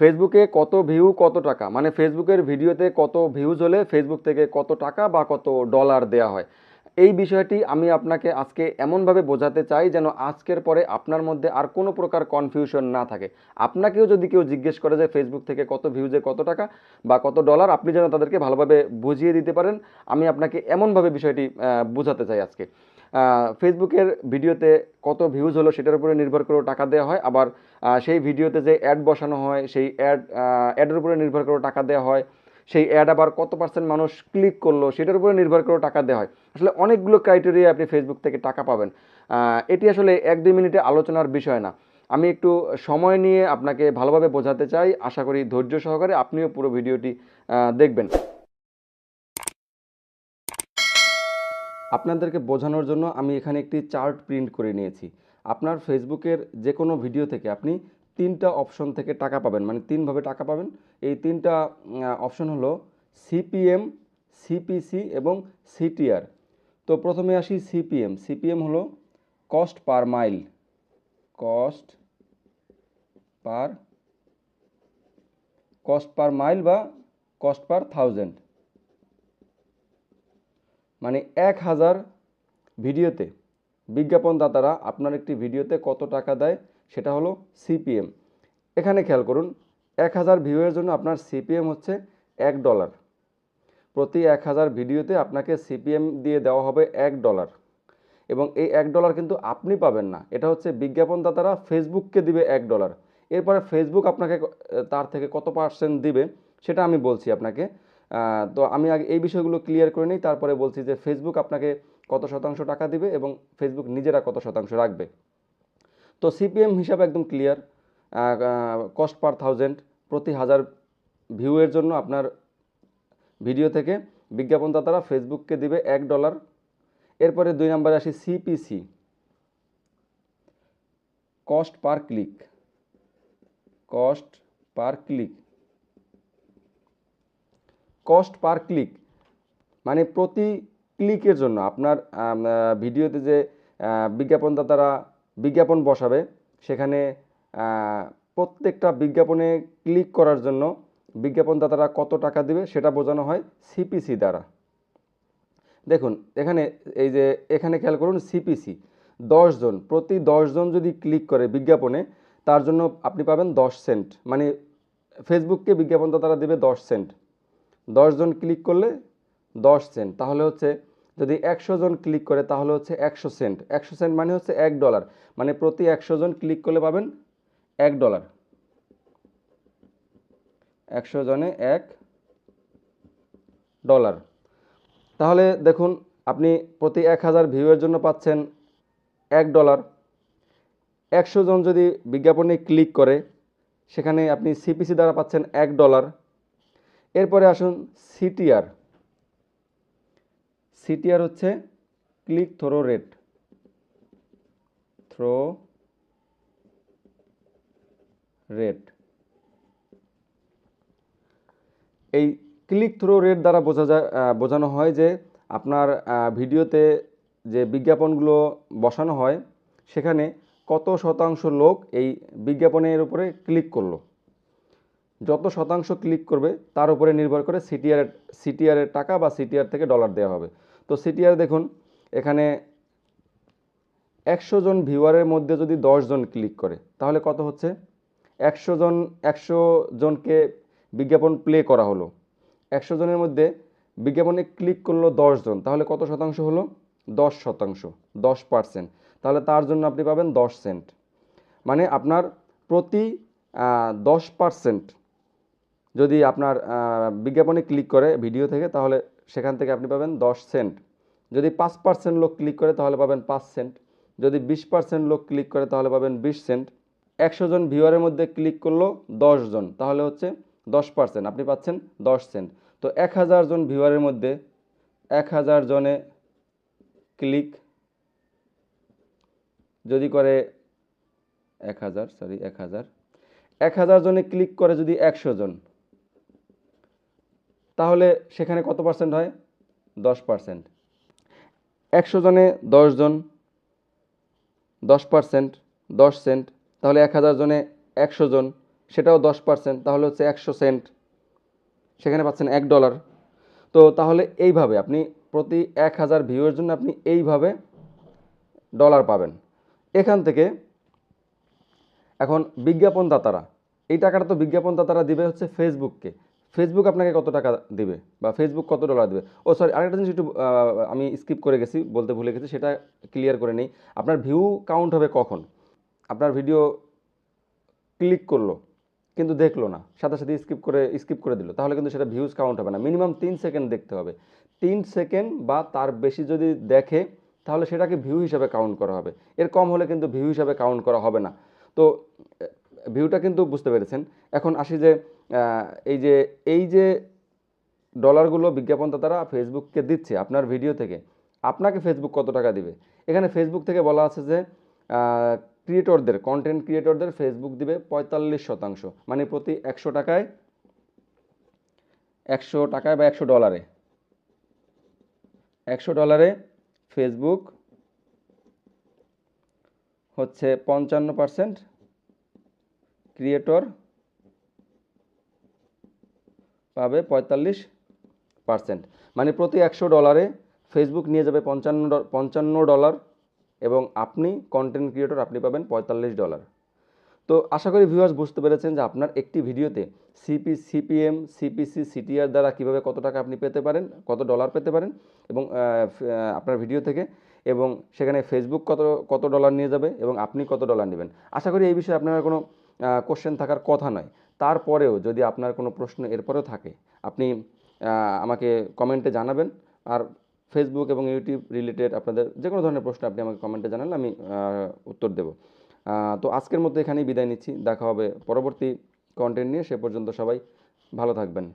ফেসবুকে কত ভিউ কত টাকা? মানে ফেসবুকের ভিডিওতে কত ভিউজ হলে ফেসবুক থেকে কত টাকা বা কত ডলার দেওয়া হয়? এই বিষয়টি আমি আপনাকে আজকে এমনভাবে বোঝাতে চাই যেন আজকের পরে আপনার মধ্যে আর কোনো প্রকার কনফিউশন না থাকে। আপনাকেও যদি কেউ জিজ্ঞেস করে যে ফেসবুক থেকে কত ভিউজে কত টাকা বা কত ডলার আপনি যেন তাদেরকে ভালোভাবে বুঝিয়ে দিতে পারেন। আমি আপনাকে এমনভাবে বিষয়টি বোঝাতে চাই আজকে। ফেসবুকের ভিডিওতে কত ভিউজ হলো সেটার উপরে নির্ভর করেও টাকা দেওয়া হয়। আবার সেই ভিডিওতে যে অ্যাড বসানো হয়, সেই অ্যাড অ্যাডের উপরে নির্ভর করেও টাকা দেওয়া হয়। সেই অ্যাড আবার কত পার্সেন্ট মানুষ ক্লিক করল, সেটার উপরে নির্ভর করেও টাকা দেওয়া হয়। আসলে অনেকগুলো ক্রাইটেরিয়া আপনি ফেসবুক থেকে টাকা পাবেন। এটি আসলে এক দুই মিনিটে আলোচনার বিষয় না। আমি একটু সময় নিয়ে আপনাকে ভালোভাবে বোঝাতে চাই। আশা করি ধৈর্য সহকারে আপনিও পুরো ভিডিওটি দেখবেন। আপনাদেরকে বোঝানোর জন্য আমি এখানে একটি চার্ট প্রিন্ট করে নিয়েছি। আপনার ফেসবুকের যে কোনো ভিডিও থেকে আপনি তিনটা অপশন থেকে টাকা পাবেন। মানে তিনভাবে টাকা পাবেন। এই তিনটা অপশন হলো সিপিএম, সিপিসি এবং সিটিআর। তো প্রথমে আসি সিপিএম। সিপিএম হলো cost per mile. Cost per cost per mile বা কস্ট পার থাউজেন্ড। মানে এক হাজার ভিডিওতে বিজ্ঞাপনদাতারা আপনার একটি ভিডিওতে কত টাকা দেয় সেটা হলো সিপিএম। এখানে খেয়াল করুন, এক হাজার ভিউয়ের জন্য আপনার সিপিএম হচ্ছে এক ডলার। প্রতি এক হাজার ভিডিওতে আপনাকে সিপিএম দিয়ে দেওয়া হবে এক ডলার। এবং এই এক ডলার কিন্তু আপনি পাবেন না। এটা হচ্ছে বিজ্ঞাপনদাতারা ফেসবুককে দিবে এক ডলার। এরপরে ফেসবুক আপনাকে তার থেকে কত পার্সেন্ট দিবে সেটা আমি বলছি আপনাকে। তো আমি আগে এই বিষয়গুলো ক্লিয়ার করে নিই, তারপরে বলছি যে ফেসবুক আপনাকে কত শতাংশ টাকা দিবে এবং ফেসবুক নিজেরা কত শতাংশ রাখবে। তো সিপিএম হিসাবে একদম ক্লিয়ার কস্ট পার থাউজেন্ড প্রতি হাজার ভিউয়ের জন্য আপনার ভিডিও থেকে বিজ্ঞাপনদাতারা ফেসবুককে দিবে এক ডলার এরপরে দুই নম্বরে আসি CPC cost per click cost per click cost per click মানে প্রতি ক্লিকের জন্য আপনার ভিডিওতে যে বিজ্ঞাপনদাতারা বিজ্ঞাপন বসাবে, সেখানে প্রত্যেকটা বিজ্ঞাপনে ক্লিক করার জন্য বিজ্ঞাপনদাতারা কত টাকা দিবে সেটা বোঝানো হয় সিপিসি দ্বারা। দেখুন, এখানে এই যে, এখানে খেয়াল করুন সিপিসি জন, প্রতি জন যদি ক্লিক করে বিজ্ঞাপনে, তার জন্য আপনি পাবেন দশ সেন্ট মানে ফেসবুককে বিজ্ঞাপনদাতারা দেবে দশ সেন্ট। জন ক্লিক করলে দশ সেন্ট তাহলে হচ্ছে যদি একশো জন ক্লিক করে, তাহলে হচ্ছে একশো সেন্ট একশো সেন্ট মানে হচ্ছে এক ডলার মানে প্রতি একশো জন ক্লিক করলে পাবেন এক ডলার একশো জনে এক ডলার তাহলে দেখুন, আপনি প্রতি এক হাজার ভিউয়ের জন্য পাচ্ছেন এক ডলার একশো জন যদি বিজ্ঞাপনে ক্লিক করে, সেখানে আপনি সিপিসি দ্বারা পাচ্ছেন এক ডলার এরপরে আসুন সিটিআর। সিটিআর হচ্ছে click through rate. Through rate. এই ক্লিক থ্রো রেট দ্বারা বোঝা যায় বোঝানো হয় যে আপনার ভিডিওতে যে বিজ্ঞাপনগুলো বসানো হয়, সেখানে কত শতাংশ লোক এই বিজ্ঞাপনের উপরে ক্লিক করল। যত শতাংশ ক্লিক করবে, তার উপরে নির্ভর করে সিটিআর সিটিআরের টাকা বা সিটিআর থেকে ডলার দেওয়া হবে। তো সিটিআর দেখুন, এখানে একশো জন ভিউয়ারের মধ্যে যদি জন ক্লিক করে, তাহলে কত হচ্ছে? একশো জন, একশো জনকে বিজ্ঞাপন প্লে করা হলো। একশো জনের মধ্যে বিজ্ঞাপনে ক্লিক করল জন, তাহলে কত শতাংশ হলো? দশ শতাংশ, দশ পার্সেন্ট তাহলে তার জন্য আপনি পাবেন দশ সেন্ট মানে আপনার প্রতি দশ পার্সেন্ট যদি আপনার বিজ্ঞাপনে ক্লিক করে ভিডিও থেকে, তাহলে সেখান থেকে আপনি পাবেন দশ সেন্ট। যদি পাঁচ পার্সেন্ট লোক ক্লিক করে, তাহলে পাবেন পাঁচ সেন্ট। যদি বিশ পার্সেন্ট লোক ক্লিক করে, তাহলে পাবেন বিশ সেন্ট। একশো জন ভিউয়ারের মধ্যে ক্লিক করল দশ জন, তাহলে হচ্ছে দশ পার্সেন্ট। আপনি পাচ্ছেন দশ সেন্ট। তো এক হাজার জন ভিউয়ারের মধ্যে এক হাজার জনে ক্লিক যদি করে এক হাজার সরি এক হাজার। এক হাজার জনে ক্লিক করে যদি একশো জন তাহলে সেখানে কত পার্সেন্ট হয়? দশ পার্সেন্ট। একশো জনে জন, দশ পার্সেন্ট, দশ সেন্ট, তাহলে এক হাজার জনে একশো জন, সেটাও দশ পার্সেন্ট, তাহলে হচ্ছে একশো সেন্ট। সেখানে পাচ্ছেন এক ডলার। তো তাহলে এইভাবে আপনি প্রতি এক হাজার ভিউয়ের জন্য আপনি এইভাবে ডলার পাবেন। এখান থেকে এখন বিজ্ঞাপনদাতারা, এই টাকাটা তো বিজ্ঞাপনদাতারা দিবে হচ্ছে ফেসবুককে ফেসবুক আপনাকে কত টাকা দেবে? বা ফেসবুক কত ডলার দেবে? ও সরি আরেকটা জিনিস একটু আমি স্কিপ করে গেছি, বলতে ভুলে গেছি, সেটা ক্লিয়ার করে নেই। আপনার ভিউ কাউন্ট হবে কখন? আপনার ভিডিও ক্লিক করল, কিন্তু দেখল না। সাথে সাথে স্কিপ করে স্কিপ করে দিল। তাহলে কিন্তু সেটা ভিউজ কাউন্ট হবে না। মিনিমাম তিন সেকেন্ড দেখতে হবে। তিন সেকেন্ড বা তার বেশি যদি দেখে, তাহলে সেটাকে ভিউ হিসাবে কাউন্ট করা হবে। এর কম হলে কিন্তু ভিউ হিসাবে কাউন্ট করা হবে না। তো ভিউটা কিন্তু বুঝতে পেরেছেন। এখন আসি যে এই যে এই যে ডলারগুলো বিজ্ঞাপনদাতারা ফেসবুককে দিচ্ছে আপনার ভিডিও থেকে, আপনাকে ফেসবুক কত টাকা দিবে? এখানে ফেসবুক থেকে বলা আছে যে ক্রিয়েটরদের কন্টেন্ট ক্রিয়েটরদের ফেসবুক দিবে পঁয়তাল্লিশ শতাংশ। মানে প্রতি একশো টাকায় একশো টাকায় বা একশো ডলারে একশো ডলারে ফেসবুক হচ্ছে পঞ্চান্ন পার্সেন্ট ক্রিয়েটর পাবে পঁয়তাল্লিশ পার্সেন্ট। মানে প্রতি একশো ডলারে ফেসবুক নিয়ে যাবে পঞ্চান্ন পঞ্চান্ন ডলার এবং আপনি কন্টেন্ট ক্রিয়েটর আপনি পাবেন পঁয়তাল্লিশ ডলার। তো আশা করি ভিউয়ার্স বুঝতে পেরেছেন যে আপনার একটি ভিডিওতে সিপি সিপিএম সিপিসি সিটিআর দ্বারা কীভাবে কত টাকা আপনি পেতে পারেন, কত ডলার পেতে পারেন এবং আপনার ভিডিও থেকে এবং সেখানে ফেসবুক কত কত ডলার নিয়ে যাবে এবং আপনি কত ডলার নেবেন। আশা করি এই বিষয়ে আপনার কোনো কোশ্চেন থাকার কথা নয়। তারপরেও যদি আপনার কোনো প্রশ্ন এরপরেও থাকে, আপনি আমাকে কমেন্টে জানাবেন। আর ফেসবুক এবং ইউটিউব রিলেটেড আপনাদের যে কোনো ধরনের প্রশ্ন আপনি আমাকে কমেন্টে জানালে আমি উত্তর দেব। তো আজকের মতো এখানেই বিদায় নিচ্ছি। দেখা হবে পরবর্তী কন্টেন্ট নিয়ে। সে পর্যন্ত সবাই ভালো থাকবেন।